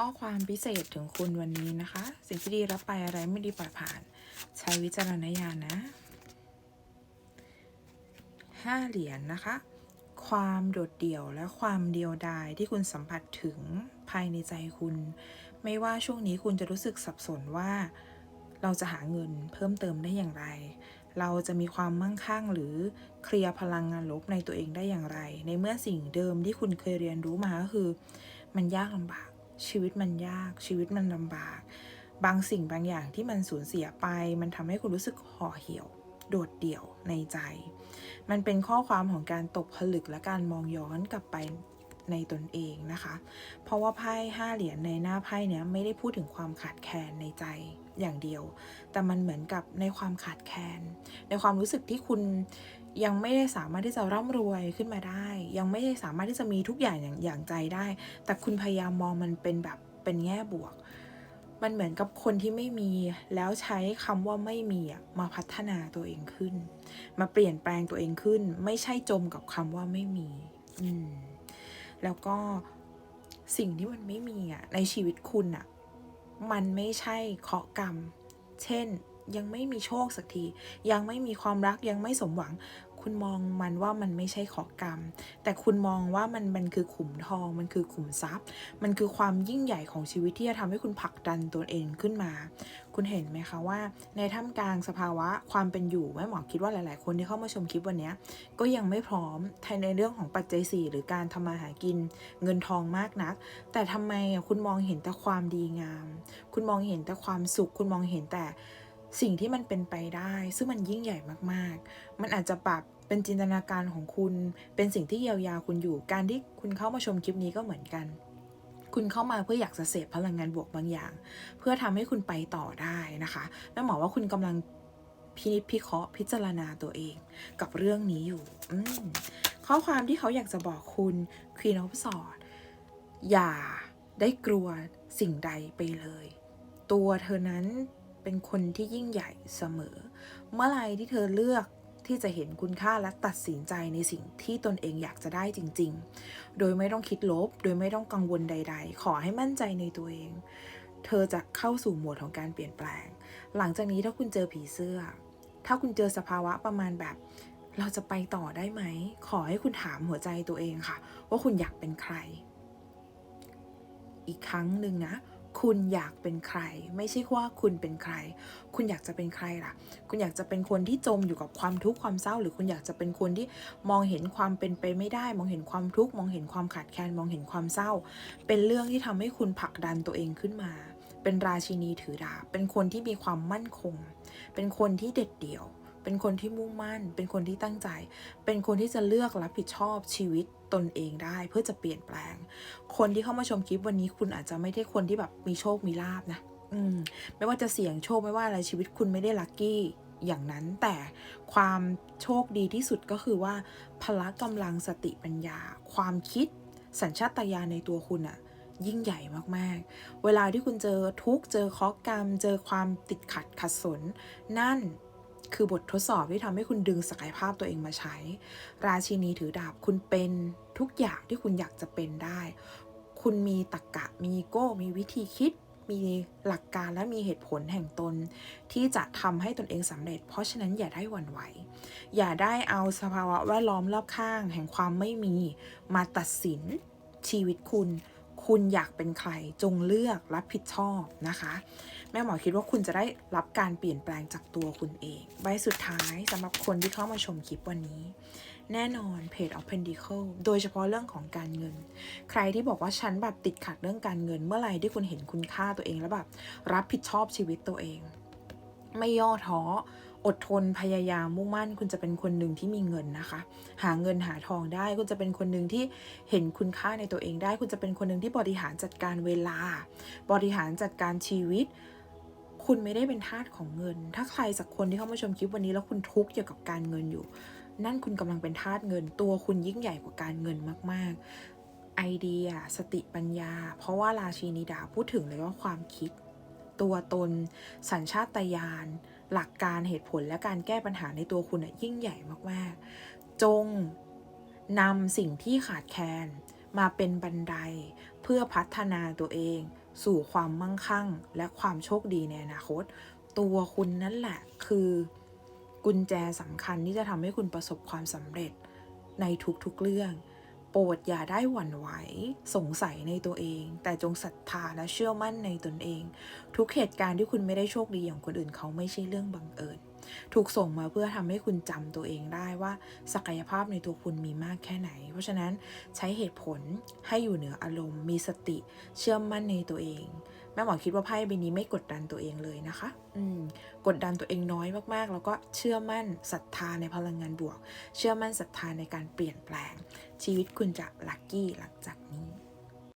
ข้อความพิเศษถึงคุณวันนี้นะคะ สิ่งที่ดีรับไปอะไรไม่ดีปล่อยผ่าน ใช้วิจารณญาณนะห้าเหรียญนะคะ ความโดดเดี่ยวและความเดียวดายที่คุณสัมผัสถึงภายในใจคุณ ไม่ว่าช่วงนี้คุณจะรู้สึกสับสนว่า เราจะหาเงินเพิ่มเติมได้อย่างไร เราจะมีความมั่งคั่งหรือเคลียร์พลังงานลบในตัวเองได้อย่างไร ในเมื่อสิ่งเดิมที่คุณเคยเรียนรู้มาก็คือ มันยากลำบาก ชีวิตมันยากชีวิตมันลำบาก บางสิ่งบางอย่างที่มันสูญเสียไป มันทำให้คุณรู้สึกห่อเหี่ยว โดดเดี่ยวในใจ มันเป็นข้อความของการตกผลึกและการมองย้อนกลับไปในตนเองนะคะ เพราะว่าไพ่ห้าเหรียญในหน้าไพ่เนี้ยไม่ได้พูดถึงความขาดแคลนในใจ อย่างเดียว แต่มันเหมือนกับในความขาดแคลน ในความรู้สึกที่คุณยังไม่ได้สามารถที่จะร่ำรวยขึ้นมาได้ ยังไม่ได้สามารถที่จะมีทุกอย่างอย่างางใจได้ แต่คุณพยายามมองมันเป็นแบบเป็นแง่บวก มันเหมือนกับคนที่ไม่มี แล้วใช้คำว่าไม่มีมาพัฒนาตัวเองขึ้น มาเปลี่ยนแปลงตัวเองขึ้น ไม่ใช่จมกับคำว่าไม่มี อืม แล้วก็สิ่งที่มันไม่มีอะในชีวิตคุณอะ มันไม่ใช่เคาะกรรม เช่น ยังไม่มีโชคสักที ยังไม่มีความรักยังไม่สมหวัง คุณมองมันว่ามันไม่ใช่เคราะห์กรรม แต่คุณมองว่ามันมันคือขุมทอง มันคือขุมทรัพย์ มันคือความยิ่งใหญ่ของชีวิตที่จะทำให้คุณผลักดันตัวเองขึ้นมา คุณเห็นไหมคะว่า ในท่ามกลางสภาวะความเป็นอยู่แม่หมอคิดว่าหลาย ๆ คนที่เข้ามาชมคลิปวันนี้ก็ยังไม่พร้อมในเรื่องของปัจจัยสี่หรือการทำมาหากินเงินทองมากนัก แต่ทำไมคุณมองเห็นแต่ความดีงาม คุณมองเห็นแต่ความสุข คุณมองเห็นแต่สิ่งที่มันเป็นไปได้ ซึ่งมันยิ่งใหญ่มากๆ มันอาจจะแบบ เป็นจินตนาการของคุณ เป็นสิ่งที่เยียวยาคุณอยู่ การที่คุณเข้ามาชมคลิปนี้ก็เหมือนกัน คุณเข้ามาเพื่ออยากจะเสพพลังงานบวกบางอย่าง เพื่อทำให้คุณไปต่อได้นะคะแม่หมอว่าคุณกำลังพินิจพิเคราะห์พิจารณาตัวเอง กับเรื่องนี้อยู่อข้อความที่เขาอยากจะบอกคุณ Queen of Swords อย่าได้กลัวสิ่งใดไปเลย ตัวเธอนั้นเป็นคนที่ยิ่งใหญ่เสมอ เมื่อไรที่เธอเลือก ที่จะเห็นคุณค่าและตัดสินใจในสิ่งที่ตนเองอยากจะได้จริง ๆ โดยไม่ต้องคิดลบ โดยไม่ต้องกังวลใด ๆ ขอให้มั่นใจในตัวเอง เธอจะเข้าสู่โหมดของการเปลี่ยนแปลง หลังจากนี้ถ้าคุณเจอผีเสื้อ ถ้าคุณเจอสภาวะประมาณแบบเราจะไปต่อได้ไหม ขอให้คุณถามหัวใจตัวเองค่ะ ว่าคุณอยากเป็นใคร อีกครั้งหนึ่งนะ คุณอยากเป็นใคร ไม่ใช่ว่าคุณเป็นใคร คุณอยากจะเป็นใครล่ะ คุณอยากจะเป็นคนที่จมอยู่กับความทุกข์ความเศร้า หรือคุณอยากจะเป็นคนที่มองเห็นความเป็นไปไม่ได้ มองเห็นความทุกข์มองเห็นความขาดแคลนมองเห็นความเศร้า เป็นเรื่องที่ทำให้คุณผลักดันตัวเองขึ้นมา เป็นราชินีถือดาบเป็นคนที่มีความมั่นคง เป็นคนที่เด็ดเดี่ยว เป็นคนที่มุ่งมั่น เป็นคนที่ตั้งใจ เป็นคนที่จะเลือกรับผิดชอบชีวิตตนเองได้เพื่อจะเปลี่ยนแปลง คนที่เข้ามาชมคลิปวันนี้คุณอาจจะไม่ได้คนที่แบบมีโชคมีลาบนะอืมไม่ว่าจะเสี่ยงโชคไม่ว่าอะไรชีวิตคุณไม่ได้ลัคกี้อย่างนั้นแต่ความโชคดีที่สุดก็คือว่า พละกำลังสติปัญญา ความคิดสัญชาตญาณในตัวคุณอะยิ่งใหญ่มากๆ เวลาที่คุณเจอทุกเจอเคราะห์กรรม เจอความติดขัดขัดสน นั่น คือบททดสอบที่ทำให้คุณดึงศักยภาพตัวเองมาใช้ ราชินีถือดาบคุณเป็นทุกอย่างที่คุณอยากจะเป็นได้ คุณมีตรกกะมีโก้ มีวิธีคิด มีหลักการและมีเหตุผลแห่งตน ที่จะทำให้ตนเองสำเร็จ เพราะฉะนั้นอย่าได้หวั่นไหว อย่าได้เอาสภาวะแวดล้อมรอบข้าง แห่งความไม่มีมาตัดสินชีวิตคุณ คุณอยากเป็นใครจงเลือกรับผิดชอบนะคะ แม่หมอคิดว่าคุณจะได้รับการเปลี่ยนแปลงจากตัวคุณเองใบสุดท้ายสำหรับคนที่เข้ามาชมคลิปวันนี้ แน่นอนเพจ of Pentacle โดยเฉพาะเรื่องของการเงิน ใครที่บอกว่าฉันแบบติดขัดเรื่องการเงิน เมื่อไหร่ที่คุณเห็นคุณค่าตัวเองแล้วแบบรับผิดชอบชีวิตตัวเอง ไม่ย่อท้อ อดทนพยายามมุ่งมั่น คุณจะเป็นคนหนึ่งที่มีเงินนะคะ หาเงินหาทองได้ คุณจะเป็นคนหนึ่งที่เห็นคุณค่าในตัวเองได้ คุณจะเป็นคนหนึ่งที่บริหารจัดการเวลา บริหารจัดการชีวิต คุณไม่ได้เป็นทาสของเงิน ถ้าใครสักคนที่เข้ามาชมคลิปวันนี้แล้วคุณทุกข์เกี่ยวกับการเงินอยู่ นั่นคุณกำลังเป็นทาสเงิน ตัวคุณยิ่งใหญ่กว่าการเงินมาก ๆ ไอเดีย สติปัญญา เพราะว่าราชินีดาพูดถึงเลยว่าความคิด ตัวตน สัญชาตญาณ หลักการเหตุผลและการแก้ปัญหาในตัวคุณน่ะยิ่งใหญ่มากๆ จงนำสิ่งที่ขาดแคลนมาเป็นบันไดเพื่อพัฒนาตัวเอง สู่ความมั่งคั่ง และความโชคดีในอนาคต ตัวคุณนั่นแหละคือกุญแจสำคัญที่จะทำให้คุณประสบความสำเร็จในทุกๆเรื่อง ปรดอย่าได้หวั่นไหว สงสัยในตัวเอง แต่จงศรัทธาและเชื่อมั่นในตนเอง ทุกเหตุการณ์ที่คุณไม่ได้โชคดีอย่างคนอื่นเขาไม่ใช่เรื่องบังเอิญถูกส่งมาเพื่อทำให้คุณจำตัวเองได้ว่าศักยภาพในตัวคุณมีมากแค่ไหน เพราะฉะนั้นใช้เหตุผลให้อยู่เหนืออารมณ์ มีสติ เชื่อมั่นในตัวเอง แม่หมอคิดว่าไพ่ใบนี้ไม่กดดันตัวเองเลยนะคะ อืม กดดันตัวเองน้อยมากๆ แล้วก็เชื่อมั่นศรัทธาในพลังงานบวก เชื่อมั่นศรัทธาในการเปลี่ยนแปลง ชีวิตคุณจะลัคกี้หลังจากนี้